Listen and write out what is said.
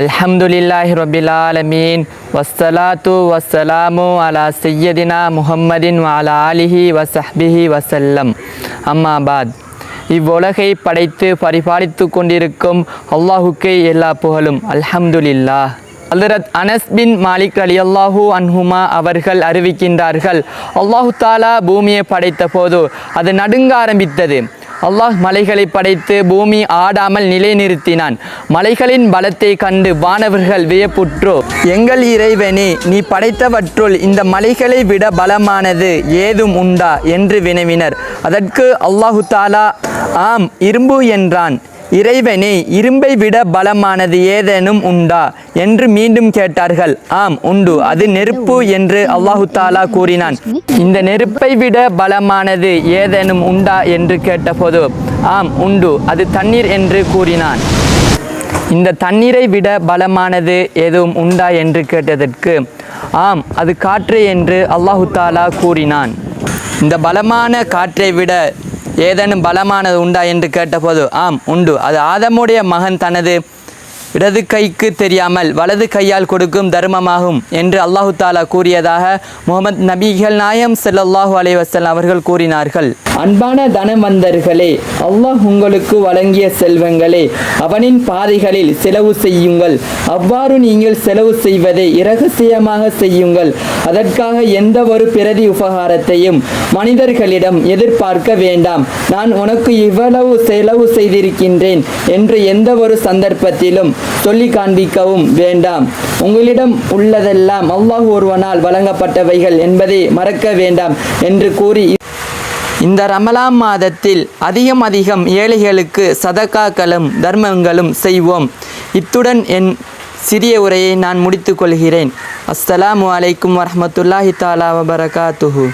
அல்ஹம்துலில்லாஹி ரபில் ஆலமீன். வஸ்ஸலாத்து வஸ்ஸலாமு அலா சையதினா முஹம்மதின் வஅலா ஆலிஹி வசஹ்பிஹி வசல்லம் அம்மாபாத் இவ்வுலகை படைத்து பரிபாலித்து கொண்டிருக்கும் அல்லாஹுக்கே எல்லா புகழும். அல்ஹம்துலில்லாஹ். ஹலரத் அனஸ் பின் மாலிக் அலி அல்லாஹூ அன்ஹுமா அவர்கள் அறிவிக்கின்றார்கள் அல்லாஹு தாலா பூமியை படைத்த போது அது நடுங்க ஆரம்பித்தது. அல்லாஹ் மலைகளை படைத்து பூமி ஆடாமல் நிலைநிறுத்தினான். மலைகளின் பலத்தை கண்டு வானவர்கள் வியப்புற்றோ எங்கள் இறைவனே நீ படைத்தவற்றுள் இந்த மலைகளை விட பலமானது ஏதும் உண்டா? என்று வினவினர். அதற்கு அல்லாஹு தாலா ஆம் இரும்பு என்றான். இறைவனே இரும்பை விட பலமானது ஏதேனும் உண்டா? என்று மீண்டும் கேட்டார்கள். ஆம் உண்டு. அது நெருப்பு என்று அல்லாஹு தாலா கூறினான். இந்த நெருப்பை விட பலமானது ஏதேனும் உண்டா? என்று கேட்டபோது ஆம் உண்டு. அது தண்ணீர் என்று கூறினான். இந்த தண்ணீரை விட பலமானது எதுவும் உண்டா? என்று கேட்டதற்கு ஆம் அது காற்று என்று அல்லாஹு தாலா கூறினான். இந்த பலமான காற்றை விட ஏதேனும் பலமானது உண்டா என்று கேட்டபோது ஆம் உண்டு. அது ஆதமுடைய மகன் தனது இடது கைக்கு தெரியாமல் வலது கையால் கொடுக்கும் தர்மமாகும் என்று அல்லாஹு தாலா கூறியதாக முகமது நபிகள் நாயம் செல்லல்லாஹு அலைவசல் அவர்கள் கூறினார்கள். அன்பான தனவந்தர்களே அல்லாஹ் உங்களுக்கு வழங்கிய செல்வங்களே அவனின் பாதைகளில் செலவு செய்யுங்கள். அவ்வாறு நீங்கள் செலவு செய்வதை இரகசியமாக செய்யுங்கள். அதற்காக எந்த ஒரு பிரதி உபகாரத்தையும் மனிதர்களிடம் எதிர்பார்க்க வேண்டாம். நான் உனக்கு இவ்வளவு செலவு செய்திருக்கின்றேன் என்று எந்த ஒரு சந்தர்ப்பத்திலும் சொல்லி காண்பிக்கவும் வேண்டாம். உங்களிடம் உள்ளதெல்லாம் அல்லாஹ் ஒருவனால் வழங்கப்பட்டவைகள் என்பதை மறக்க வேண்டாம் என்று கூறி இந்த ரமலாம் மாதத்தில் அதிகம் அதிகம் ஏழைகளுக்கு சதக்காக்களும் தர்மங்களும் செய்வோம். இத்துடன் என் சிறிய உரையை நான் முடித்துக்கொள்கிறேன் அஸ்ஸலாமு அலைக்கும் வரமத்துல்லாஹி தாலா வபரகாத்துஹூ.